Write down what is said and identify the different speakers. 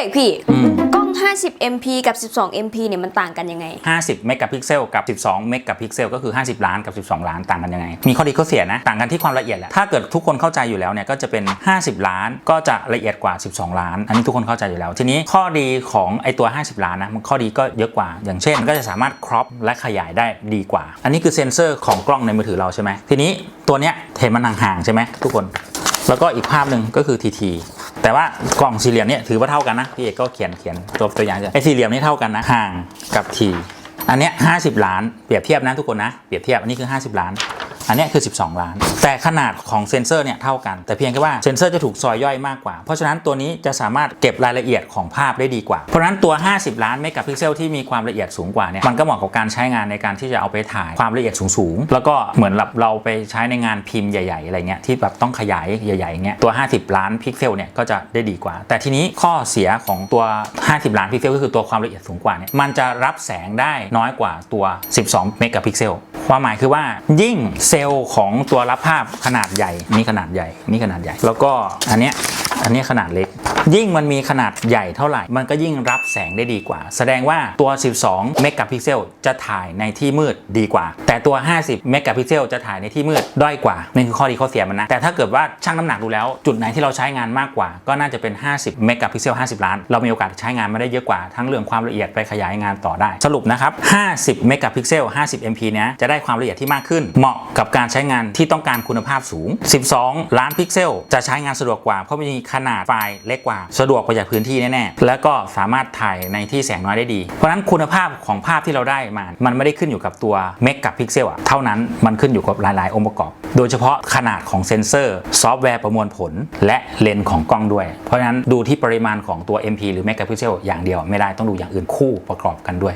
Speaker 1: อกพี่
Speaker 2: อืม
Speaker 1: กล้อง 50 MP กับ 12 MP เนี่ยมันต่างกันยังไง
Speaker 2: 50 เมกะพิกเซลกับ 12 เมกะพิกเซลก็คือ 50 ล้านกับ 12 ล้านต่างกันยังไง มีข้อดีข้อเสียนะ ต่างกันที่ความละเอียดแหละ ถ้าเกิดทุกคนเข้าใจอยู่แล้วเนี่ยก็จะเป็น 50 ล้านก็จะละเอียดกว่า 12 ล้าน อันนี้ทุกคนเข้าใจอยู่แล้ว ทีนี้ข้อดีของไอตัว 50 ล้านนะมันข้อดีก็เยอะกว่า อย่างเช่น ก็จะสามารถครอปและขยายได้ดีกว่า อันนี้คือเซ็นเซอร์ของกล้องในมือถือเราใช่ไหมทีนี้ตัวเนี้ยเห็นมันห่างๆใช่ไหมทุกคน แล้วก็อีกภาพหนึ่งก็คือทีที แต่ว่ากล่องสี่เหลี่ยมเนี่ยถือว่าเท่ากันนะพี่เอกก็เขียนเขียนตัวตัวอย่างจะไอ้สี่เหลี่ยมนี่เท่ากันนะห่างกับทีอันเนี้ย50ล้านเปรียบเทียบนะทุกคนนะเปรียบเทียบอันนี้คือ 50 ล้าน อันนี้คือ 12 ล้าน แต่ขนาดของเซนเซอร์เนี่ยเท่ากัน แต่เพียงแค่ว่าเซนเซอร์จะถูกซอยย่อยมากกว่า เพราะฉะนั้นตัวนี้จะสามารถเก็บรายละเอียดของภาพได้ดีกว่า เพราะฉะนั้นตัว 50 ล้านเมกะพิกเซลที่มีความละเอียดสูงกว่าเนี่ยมันก็เหมาะกับการใช้งานในการที่จะเอาไปถ่ายความละเอียดสูงๆแล้วก็เหมือนแบบเราไปใช้ในงานพิมพ์ใหญ่ๆอะไรเงี้ยที่แบบต้องขยายใหญ่ๆเงี้ยตัว 50 ล้านพิกเซลเนี่ยก็จะได้ดีกว่า แต่ทีนี้ข้อเสียของตัว 50 ล้านพิกเซลก็คือตัวความละเอียดสูงกว่าเนี่ยมันจะรับแสงได้น้อยกว่าตัว 12 เมกะพิกเซล ความหมายคือว่ายิ่งเซลล์ของตัวรับภาพขนาดใหญ่นี่ขนาดใหญ่นี่ขนาดใหญ่ แล้วก็อันเนี้ยอันเนี้ยขนาดเล็ก ยิ่งมันมีขนาดใหญ่เท่าไหร่ มันก็ยิ่งรับแสงได้ดีกว่า แสดงว่าตัว 12 เมกะพิกเซลจะถ่ายในที่มืดดีกว่า แต่ตัว 50 เมกะพิกเซลจะถ่ายในที่มืดด้อยกว่านี่คือข้อดีข้อเสียมันนะ แต่ถ้าเกิดว่าชั่งน้ำหนักดูแล้ว จุดไหนที่เราใช้งานมากกว่า ก็น่าจะเป็น 50 เมกะพิกเซล 50 ล้าน เรามีโอกาสใช้งานมาได้เยอะกว่า ทั้งเรื่องความละเอียดไปขยายงานต่อได้ สรุปนะครับ 50 เมกะพิกเซล 50 MP เนี้ยจะได้ความละเอียดที่มากขึ้น เหมาะกับการใช้งานที่ต้องการคุณภาพสูง 12 ล้านพิกเซล จะใช้งานสะดวกกว่าเพราะมีขนาดไฟล์เล็กกว่าสะดวกประหยัดพื้นที่แน่ๆ แล้วก็สามารถถ่ายในที่แสงน้อยได้ดี เพราะนั้นคุณภาพของภาพที่เราได้มา มันไม่ได้ขึ้นอยู่กับตัวเมกกะพิกเซลอะเท่านั้นมันขึ้นอยู่กับหลาย ๆ องค์ประกอบ โดยเฉพาะขนาดของเซ็นเซอร์ซอฟต์แวร์ประมวลผล และเลนส์ของกล้องด้วย เพราะฉะนั้นดูที่ปริมาณของตัว MP หรือเมกะพิกเซลอย่างเดียวไม่ได้ต้องดูอย่างอื่นคู่ประกอบกันด้วย